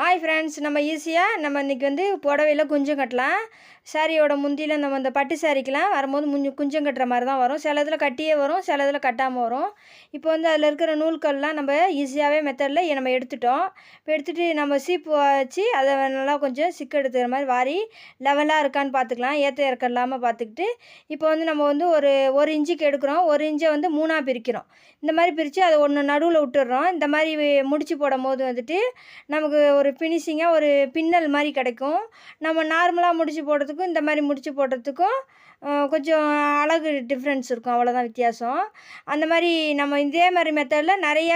Hi friends நம்ம ஈஸியாக நம்ம இன்றைக்கி வந்து புடவையில் குஞ்சம் கட்டலாம். சாரியோட முந்தியில் நம்ம இந்த பட்டு சாரிக்கெலாம் வரும்போது முஞ்சு குஞ்சம் கட்டுற மாதிரி தான் வரும். சில இதில் கட்டியே வரும் சில இதில் கட்டாமல் வரும். இப்போ வந்து அதில் இருக்கிற நூல்கள்லாம் நம்ம ஈஸியாகவே மெத்தடில் நம்ம எடுத்துட்டோம். இப்போ எடுத்துகிட்டு நம்ம சீப்பு வச்சு அதை நல்லா கொஞ்சம் சிக்கு எடுத்துக்கிற மாதிரி வாரி லெவலாக இருக்கான்னு பார்த்துக்கலாம். ஏற்ற இறக்கம் இல்லாமல் பார்த்துக்கிட்டு இப்போ வந்து நம்ம வந்து ஒரு ஒரு இன்ச்சுக்கு எடுக்கிறோம். ஒரு இன்ச்சை வந்து மூணாக பிரிக்கிறோம். இந்த மாதிரி பிரித்து அதை ஒன்று நடுவில் விட்டுடுறோம். இந்த மாதிரி முடிச்சு போடும் போது வந்துட்டு நமக்கு ஒரு ஃபினிஷிங்காக ஒரு பின்னல் மாதிரி கிடைக்கும். நம்ம நார்மலாக முடிச்சு போடுறதுக்கும் இந்த மாதிரி முடிச்சு போடுறதுக்கும் கொஞ்சம் அழகு டிஃப்ரென்ஸ் இருக்கும். அவ்வளோதான் வித்தியாசம். அந்த மாதிரி நம்ம இதே மாதிரி மெத்தடில் நிறைய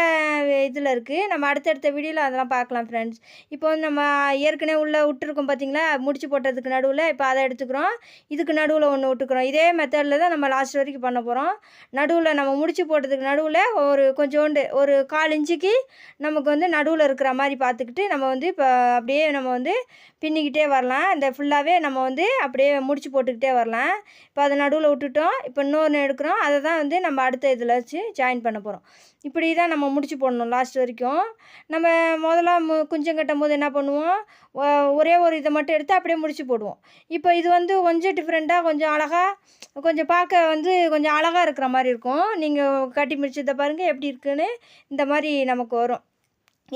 இதில் இருக்குது நம்ம அடுத்தடுத்த வீடியோவில் அதெல்லாம் பார்க்கலாம் ஃப்ரெண்ட்ஸ் இப்போ வந்து நம்ம ஏற்கனவே உள்ளே விட்டுருக்கோம் பார்த்தீங்களா முடிச்சு போட்டதுக்கு நடுவில் இப்போ அதை எடுத்துக்கிறோம். இதுக்கு நடுவில் ஒன்று விட்டுக்கிறோம். இதே மெத்தடில் தான் நம்ம லாஸ்ட் வரைக்கும் பண்ண போகிறோம் நடுவில் நம்ம முடிச்சு போட்டதுக்கு நடுவில் ஒரு கொஞ்சோண்டு ஒரு கால் இன்ச்சுக்கு நமக்கு வந்து நடுவில் இருக்கிற மாதிரி பார்த்துக்கிட்டு நம்ம வந்து இப்போ அப்படியே நம்ம வந்து பின்னிக்கிட்டே வரலாம். இந்த ஃபுல்லாகவே நம்ம வந்து அப்படியே முடிச்சு போட்டுக்கிட்டே வரலாம். இப்போ அதை நடுவில் விட்டுட்டோம். இப்போ இன்னொன்று எடுக்கிறோம். அதை தான் வந்து நம்ம அடுத்த இதில் வச்சு ஜாயின் பண்ண போகிறோம் இப்படி தான் நம்ம முடிச்சு போடணும் லாஸ்ட் வரைக்கும். நம்ம முதல்ல மு குஞ்சம் கட்டும் போது என்ன பண்ணுவோம்? ஒ- ஒரே ஒரு இதை மட்டும் எடுத்து அப்படியே முடிச்சு போடுவோம். இப்போ இது வந்து கொஞ்சம் டிஃப்ரெண்ட்டாக கொஞ்சம் அழகாக கொஞ்சம் பார்க்க வந்து கொஞ்சம் அழகாக இருக்கிற மாதிரி இருக்கும். நீங்கள் கட்டி முடிச்சதை பாருங்கள் எப்படி இருக்குன்னு இந்த மாதிரி நமக்கு வரும்.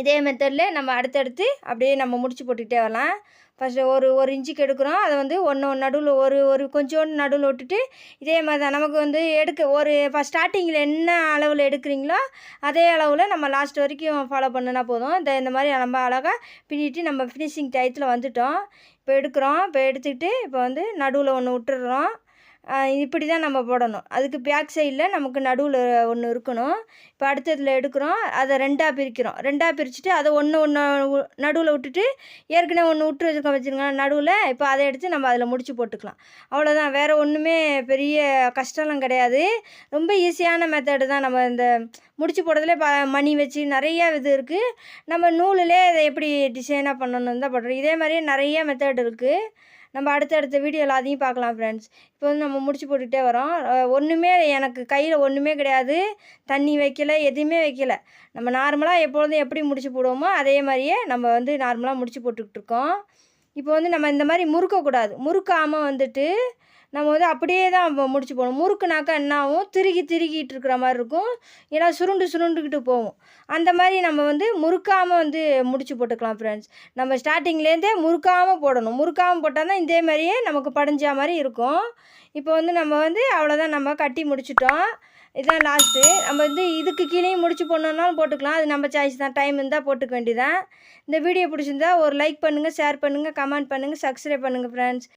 இதே மெத்தடில் நம்ம அடுத்தடுத்து அப்படியே நம்ம முடிச்சு போட்டுக்கிட்டே வரலாம். ஃபஸ்ட்டு ஒரு ஒரு இன்ச்சுக்கு எடுக்கிறோம். அதை வந்து ஒன்று நடுவில் ஒரு ஒரு கொஞ்சோண்டு நடுவில் விட்டுட்டு இதே மாதிரி தான் நமக்கு வந்து எடுக்க ஒரு ஃபஸ்ட் ஸ்டார்டிங்கில் என்ன அளவில் எடுக்கிறீங்களோ அதே அளவில் நம்ம லாஸ்ட் வரைக்கும் ஃபாலோ பண்ணுனா போதும். இந்த இந்த மாதிரி நம்ம அழகாக பின்னிட்டு நம்ம ஃபினிஷிங் டயத்தில் வந்துட்டோம். இப்போ எடுக்கிறோம். இப்போ எடுத்துக்கிட்டு இப்போ வந்து நடுவில் ஒன்று விட்டுடுறோம். இப்படி தான் நம்ம போடணும். அதுக்கு பேக் சைடில் நமக்கு நடுவில் ஒன்று இருக்கணும். இப்போ அடுத்ததில் எடுக்கிறோம். அதை ரெண்டாக பிரிக்கிறோம். ரெண்டாக பிரிச்சுட்டு அதை ஒன்று ஒன்று நடுவில் விட்டுட்டு ஏற்கனவே ஒன்று விட்டு வச்சுருக்கோம் வச்சுருக்கோம் நடுவில் இப்போ அதை எடுத்து நம்ம அதில் முடிச்சு போட்டுக்கலாம். அவ்வளோதான் வேறு ஒன்றுமே பெரிய கஷ்டம்லாம் கிடையாது. ரொம்ப ஈஸியான மெத்தடு தான் நம்ம இந்த முடிச்சு போடுறதுல. ப மணி வச்சு நிறைய இது இருக்குது நம்ம நூலிலே இதை எப்படி டிசைனாக பண்ணணும் தான் பண்ணுறோம் இதே மாதிரியே நிறைய மெத்தட் இருக்குது நம்ம அடுத்தடுத்த வீடியோவில் அதையும் பார்க்கலாம் ஃப்ரெண்ட்ஸ் இப்போ வந்து நம்ம முடிச்சு போட்டுகிட்டே வரோம். ஒன்றுமே எனக்கு கையில் ஒன்றுமே கிடையாது. தண்ணி வைக்கல எதுவுமே வைக்கல. நம்ம நார்மலாக எப்பொழுதும் எப்படி முடிச்சு போடுவோமோ அதே மாதிரியே நம்ம வந்து நார்மலாக முடிச்சு போட்டுக்கிட்டு இருக்கோம். இப்போ வந்து நம்ம இந்த மாதிரி முறுக்கக்கூடாது. முறுக்காமல் வந்துட்டு நம்ம வந்து அப்படியே தான் இப்போ முடிச்சு போடணும் முறுக்குனாக்கா என்ன ஆகும் திருகி திருகிட்டு இருக்கிற மாதிரி இருக்கும். ஏன்னா சுருண்டு சுருண்டுக்கிட்டு போகும். அந்த மாதிரி நம்ம வந்து முறுக்காமல் வந்து முடிச்சு போட்டுக்கலாம் ஃப்ரெண்ட்ஸ் நம்ம ஸ்டார்டிங்லேருந்தே முறுக்காமல் போடணும். முறுக்காமல் போட்டால் தான் இதே மாதிரியே நமக்கு படைஞ்ச மாதிரி இருக்கும். இப்போ வந்து நம்ம வந்து அவ்வளோதான். நம்ம கட்டி முடிச்சிட்டோம். இதுதான் லாஸ்ட்டு நம்ம வந்து இதுக்கு கீழேயும் முடிச்சு போடணுன்னாலும் போட்டுக்கலாம். அது நம்ம சாய்ஸ் தான். டைம் இருந்தால் போட்டுக்க வேண்டியதான் இந்த வீடியோ பிடிச்சிருந்தா ஒரு லைக் பண்ணுங்கள் ஷேர் பண்ணுங்கள் கமெண்ட் பண்ணுங்கள் சப்ஸ்கிரைப் பண்ணுங்கள் ஃப்ரெண்ட்ஸ்